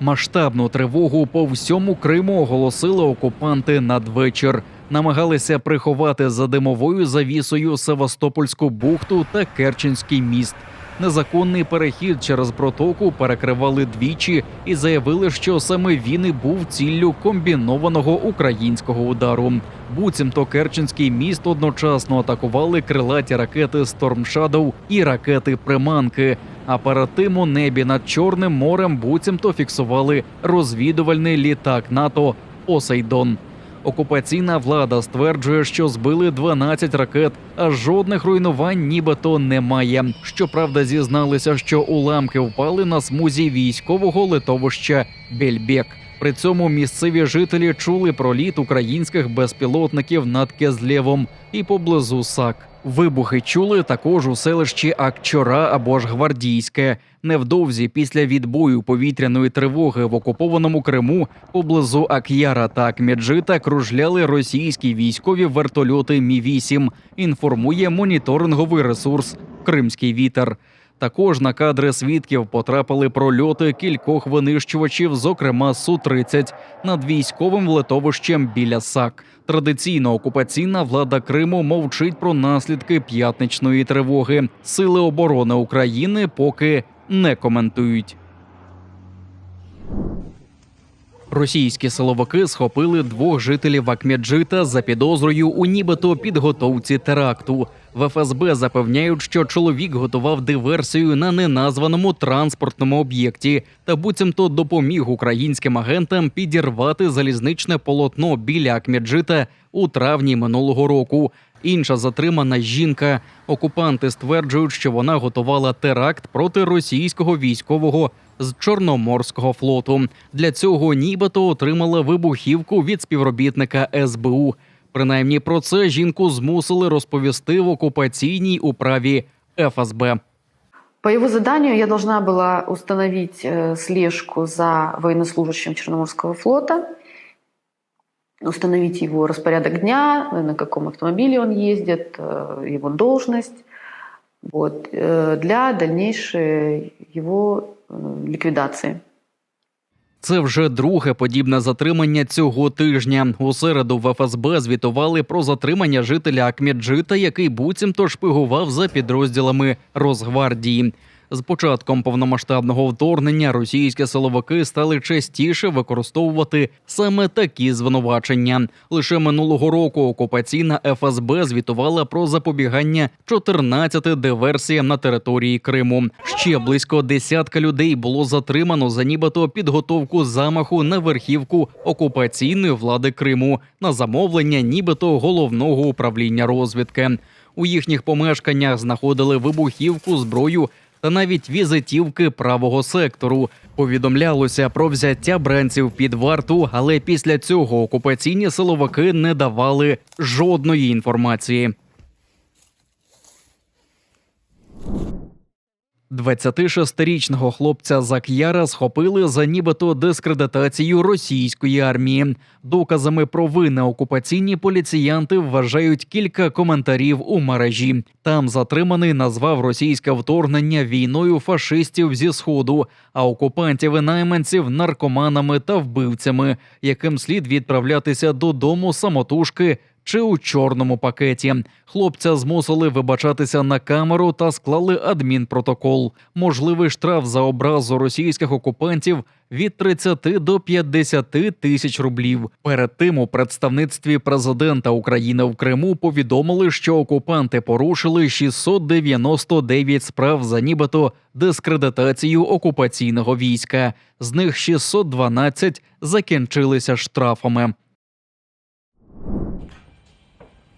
Масштабну тривогу по всьому Криму оголосили окупанти надвечір. Намагалися приховати за димовою завісою Севастопольську бухту та Керченський міст. Незаконний перехід через протоку перекривали двічі і заявили, що саме він і був ціллю комбінованого українського удару. Буцімто Керченський міст одночасно атакували крилаті ракети Shadow і ракети Приманки. А перед тим у небі над Чорним морем буцімто фіксували розвідувальний літак НАТО Посейдон. Окупаційна влада стверджує, що збили 12 ракет, а жодних руйнувань нібито немає. Щоправда, зізналися, що уламки впали на смузі військового литовища Бельбек. При цьому місцеві жителі чули про літ українських безпілотників над Кезлєвом і поблизу САК. Вибухи чули також у селищі Акчора або ж Гвардійське. Невдовзі після відбою повітряної тривоги в окупованому Криму поблизу Ак'яра та Акмеджита кружляли російські військові вертольоти Мі 8 Інформує моніторинговий ресурс Кримський вітер. Також на кадри свідків потрапили прольоти кількох винищувачів, зокрема су 30 над військовим летовищем біля САК. Традиційно окупаційна влада Криму мовчить про наслідки п'ятничної тривоги. Сили оборони України поки не коментують. Російські силовики схопили двох жителів Акмеджита за підозрою у нібито підготовці теракту. В ФСБ запевняють, що чоловік готував диверсію на неназваному транспортному об'єкті та буцімто допоміг українським агентам підірвати залізничне полотно біля Акмеджита у травні минулого року. Інша затримана жінка. Окупанти стверджують, що вона готувала теракт проти російського військового з Чорноморського флоту. Для цього нібито отримала вибухівку від співробітника СБУ. Принаймні про це жінку змусили розповісти в окупаційній управі ФСБ. По его заданию я должна была установить э, слежку за военнослужащим Черноморского флота, установить его распорядок дня, э, на каком автомобиле он ездит, э, его должность, вот, э, для дальнейшей его э, ликвидации. Це вже друге подібне затримання цього тижня. У середу в ФСБ звітували про затримання жителя Акмеджита, який буцімто шпигував за підрозділами Росгвардії. З початком повномасштабного вторгнення російські силовики стали частіше використовувати саме такі звинувачення. Лише минулого року окупаційна ФСБ звітувала про запобігання 14 диверсіям на території Криму. Ще близько десятка людей було затримано за нібито підготовку замаху на верхівку окупаційної влади Криму на замовлення, нібито головного управління розвідки. У їхніх помешканнях знаходили вибухівку, зброю та навіть візитівки правого сектору. Повідомлялося про взяття бранців під варту, але після цього окупаційні силовики не давали жодної інформації. 26-річного хлопця Зак'яра схопили за нібито дискредитацію російської армії. Доказами провини окупаційні поліціянти вважають кілька коментарів у мережі. Там затриманий назвав російське вторгнення війною фашистів зі сходу, а окупантів і найманців наркоманами та вбивцями, яким слід відправлятися додому самотужки чи у чорному пакеті. Хлопця змусили вибачатися на камеру та склали адмінпротокол. Можливий штраф за образу російських окупантів від 30 до 50 тисяч рублів. Перед тим у представництві президента України в Криму повідомили, що окупанти порушили 699 справ за нібито дискредитацію окупаційного війська. З них 612 закінчилися штрафами.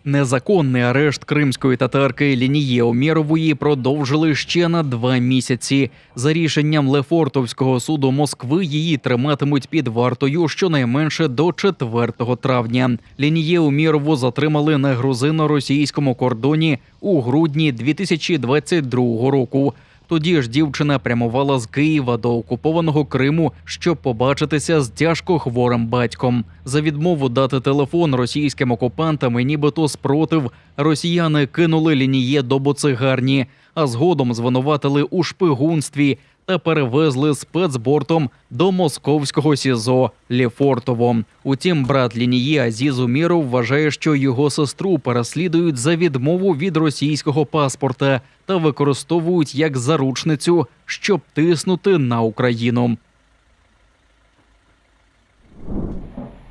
Незаконний арешт кримської татарки Лінії Омєрової продовжили ще на два місяці. За рішенням Лефортовського суду Москви її триматимуть під вартою щонайменше до 4 травня. Лінії Омєрову затримали на грузино-російському кордоні у грудні 2022 року. Тоді ж дівчина прямувала з Києва до окупованого Криму, щоб побачитися з тяжко хворим батьком. За відмову дати телефон російським окупантам і нібито спротив, росіяни кинули лініє до боцигарні, а згодом звинуватили у шпигунстві та перевезли спецбортом до московського СІЗО Ліфортово. Утім, брат Лінії Азіз Уміров вважає, що його сестру переслідують за відмову від російського паспорта та використовують як заручницю, щоб тиснути на Україну.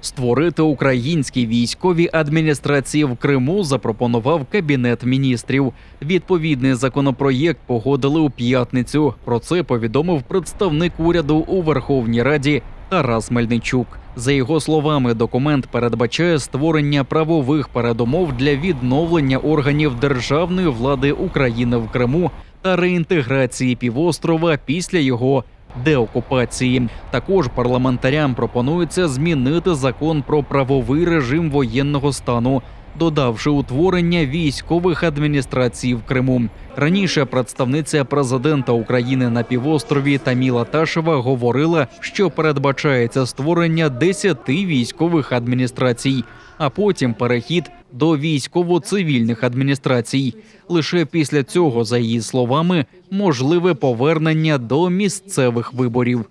Створити українські військові адміністрації в Криму запропонував кабінет міністрів. Відповідний законопроєкт погодили у п'ятницю. Про це повідомив представник уряду у Верховній Раді Тарас Мельничук. За його словами, документ передбачає створення правових передумов для відновлення органів державної влади України в Криму та реінтеграції півострова після його деокупації. Також парламентарям пропонується змінити закон про правовий режим воєнного стану. Додавши утворення військових адміністрацій в Криму, раніше представниця президента України на півострові Таміла Ташева говорила, що передбачається створення 10 військових адміністрацій, а потім перехід до військово-цивільних адміністрацій. Лише після цього, за її словами, можливе повернення до місцевих виборів.